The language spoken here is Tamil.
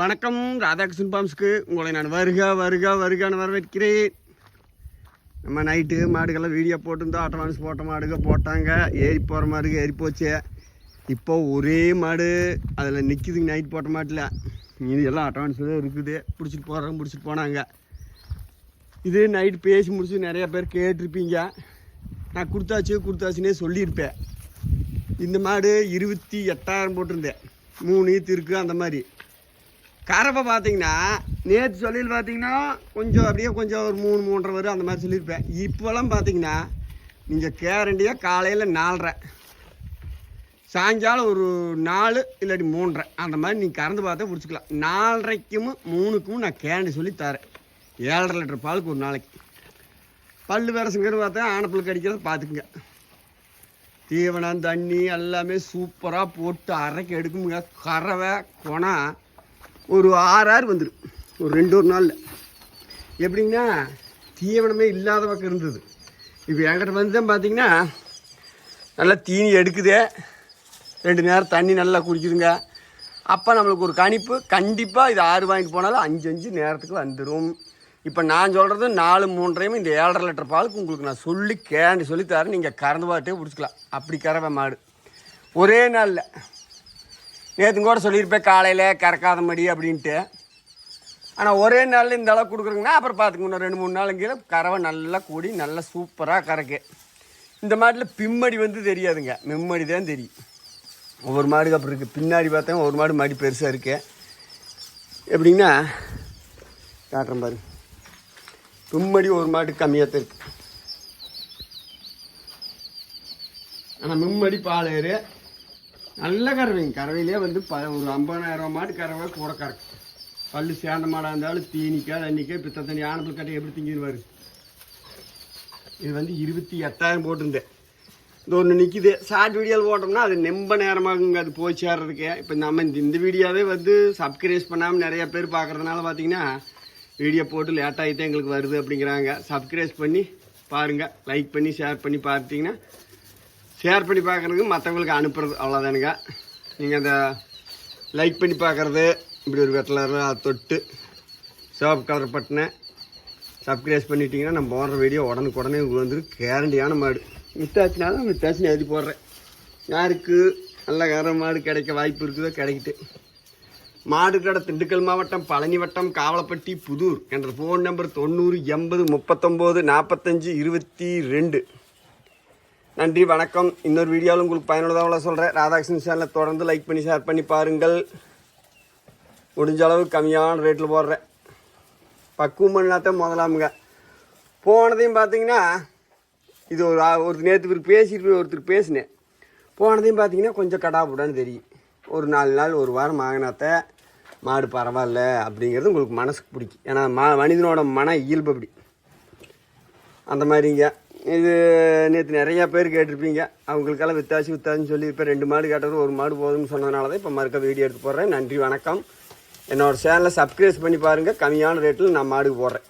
வணக்கம் ராதாகிருஷ்ணன் பாம்ஸ்க்கு. உங்களை நான் வருக வருக வருகான்னு வரவேற்கிறேன். நம்ம நைட்டு மாடுகள்லாம் வீடியோ போட்டிருந்தோம். அட்வான்ஸ் போட்ட மாடுக போட்டாங்க. ஏறி போகிற மாடுக ஏறி போச்சு. இப்போ ஒரே மாடு. அதில் நிற்கிதுங்க நைட் போட்ட மாட்டில். இது எல்லாம் அட்வான்ஸில் தான் இருக்குது. பிடிச்சிட்டு போகிறவங்க பிடிச்சிட்டு போனாங்க. இது நைட் பேசி முடிச்சு நிறையா பேர் கேட்டிருப்பீங்க. நான் கொடுத்தாச்சு கொடுத்தாச்சுன்னே சொல்லியிருப்பேன். இந்த மாடு இருபத்தி எட்டாயிரம் போட்டிருந்தேன். மூணு ஈத்து இருக்குது அந்த மாதிரி. கறவை பார்த்தீங்கன்னா நேற்று சொல்லியில் பார்த்தீங்கன்னா கொஞ்சம் அப்படியே கொஞ்சம் ஒரு மூணு மூன்றரை வரும் அந்த மாதிரி சொல்லியிருப்பேன். இப்போலாம் பார்த்தீங்கன்னா நீங்கள் கேரண்டியாக காலையில் நாலரை சாயங்காலம் ஒரு நாலு இல்லாட்டி மூன்றரை அந்த மாதிரி நீங்கள் கறந்து பார்த்தா பிடிச்சிக்கலாம். நாலரைக்கும் மூணுக்கும் நான் கேரண்டி சொல்லி தரேன். ஏழரை லிட்டர் பாலுக்கு ஒரு நாளைக்கு. பல்லு விரசுங்கிறது பார்த்தா ஆனப்புல் கடிக்கிறத பார்த்துக்குங்க. தீவனம் தண்ணி எல்லாமே சூப்பராக போட்டு அரைக்க எடுக்குமுங்க. கறவை கொணா ஒரு ஆறு ஆறு வந்துடும் ஒரு ரெண்டு ஒரு நாளில். எப்படிங்கன்னா தீவனமே இல்லாத பக்கம் இருந்தது. இப்போ என்கிட்ட வந்து தான் பார்த்தீங்கன்னா நல்லா தீனி எடுக்குதே. ரெண்டு நேரம் தண்ணி நல்லா குடிக்குதுங்க. அப்போ நம்மளுக்கு ஒரு கணிப்பு கண்டிப்பாக இது ஆறு வாங்கிட்டு போனாலும் அஞ்சு அஞ்சு நேரத்துக்கு வந்துடும் இப்போ நான் சொல்கிறது நாலு மூன்றையும் இந்த ஏழரை லிட்டர் பாலுக்கு உங்களுக்கு நான் சொல்லி கேண்டி சொல்லித்தரேன் நீங்கள் கறந்து பாட்டே பிடிச்சிக்கலாம் அப்படி கறவை மாடு. ஒரே நாளில். நேற்று கூட சொல்லியிருப்பேன் காலையில் கறக்காத மடி அப்படின்ட்டு. ஆனால் ஒரே நாளில் இந்த அளவுக்கு கொடுக்குறீங்கன்னா அப்புறம் பார்த்துக்கணும் இன்னும் ரெண்டு மூணு நாள் கீழே கறவை நல்லா கூடி நல்லா சூப்பராக கறக்கு. இந்த மாட்டில் பிம்மடி வந்து தெரியாதுங்க. மெம்மடி தான் தெரியும். ஒவ்வொரு மாடுக்கு அப்புறம் இருக்குது பின்னாடி பார்த்தா ஒரு மாடு மடி பெருசாக இருக்கு. எப்படின்னா காட்டுறேன் பாரு. பிம்மடி ஒரு மாடு கம்மியாக தான் இருக்கு. ஆனால் மிம்மடி பால் ஏறு. நல்ல கறவைங்க. கறவையிலே வந்து ப ஒரு ஐம்பதாயிரம் மாடு கறவை கூட கறக்கு பல்லு சேர்ந்த மாடாக இருந்தாலும் தீனிக்கா தண்ணிக்கா பித்த தண்ணி ஆனப்பில் கட்டை எப்படி திங்கிடுவார்? இது வந்து இருபத்தி எட்டாயிரம் போட்டிருந்தேன். இந்த ஒன்று நிற்கிது ஷார்ட் வீடியோவில் போட்டோம்னா அது நெம்ப நேரமாகுங்க. அது போய் சேர்றதுக்கு. இப்போ நம்ம இந்த இந்த வீடியோவே வந்து சப்ஸ்கிரைஸ் பண்ணாமல் நிறைய பேர் பார்க்குறதுனால பார்த்தீங்கன்னா வீடியோ போட்டு லேட்டாகி தான் எங்களுக்கு வருது அப்படிங்கிறாங்க. சப்ஸ்கிரைஸ் பண்ணி பாருங்கள் லைக் பண்ணி ஷேர் பண்ணி பார்த்தீங்கன்னா ஷேர் பண்ணி பார்க்குறதுக்கு மற்றவங்களுக்கு அனுப்புறது அவ்வளோதானுங்க நீங்கள் அந்த லைக் பண்ணி பார்க்குறது இப்படி ஒரு வெட்டலர் அதை தொட்டு சிவப்பு கலர் பட்டினை சப்ஸ்கிரைஸ் பண்ணிட்டீங்கன்னா நம்ம போடுற வீடியோ உடனுக்குடனே உங்களுக்கு வந்துடும் கேரண்டியான மாடு. வித்தாச்சுனாலும் வித்தாச்சுன்னு எழுதி போடுறேன். யாருக்கு நல்ல கர மாடு கிடைக்க வாய்ப்பு இருக்குதோ கிடைக்கிட்டு. மாடு கடை திண்டுக்கல் மாவட்டம் பழனி வட்டம் காவலப்பட்டி புதூர் என்ற ஃபோன் நம்பர் தொண்ணூறு எண்பது முப்பத்தொம்போது நாற்பத்தஞ்சு இருபத்தி ரெண்டு. நன்றி வணக்கம். இன்னொரு வீடியோவில் உங்களுக்கு பயனுள்ளதாக சொல்கிறேன் ராதாகிருஷ்ணன் சேனலை தொடர்ந்து லைக் பண்ணி ஷேர் பண்ணி பாருங்கள். முடிஞ்ச அளவு கம்மியான ரேட்டில் போடுறேன். பக்குவம் பண்ணாதான் முதலாமுங்க. போனதையும் பார்த்தீங்கன்னா இது ஒரு ஆ- ஒரு நேற்று பேசிட்டு போய் ஒருத்தர் பேசினேன். போனதையும் பார்த்தீங்கன்னா கொஞ்சம் கடாபுடான்னு தெரியும். ஒரு நாலு நாள் ஒரு வாரம் ஆகினாத்த மாடு பரவாயில்ல அப்படிங்கிறது உங்களுக்கு மனசுக்கு பிடிக்கும். ஏன்னா ம மனிதனோட மன இயல்பு அப்படி. அந்த மாதிரிங்க. இது நேற்று நிறையா பேர் கேட்டிருப்பீங்க. அவங்களுக்கெல்லாம் வித்தாசி வித்தாசின்னு சொல்லி இப்போ ரெண்டு மாடு கேட்டது ஒரு மாடு போதும்னு சொன்னதுனால தான் இப்போ மறுக்க வீடியோ எடுத்து போடுறேன். நன்றி வணக்கம். என்னோடய சேனலை சப்ஸ்கிரைப் பண்ணி பாருங்கள் கம்மியான ரேட்டில் நான் மாடுக்கு போடுறேன்.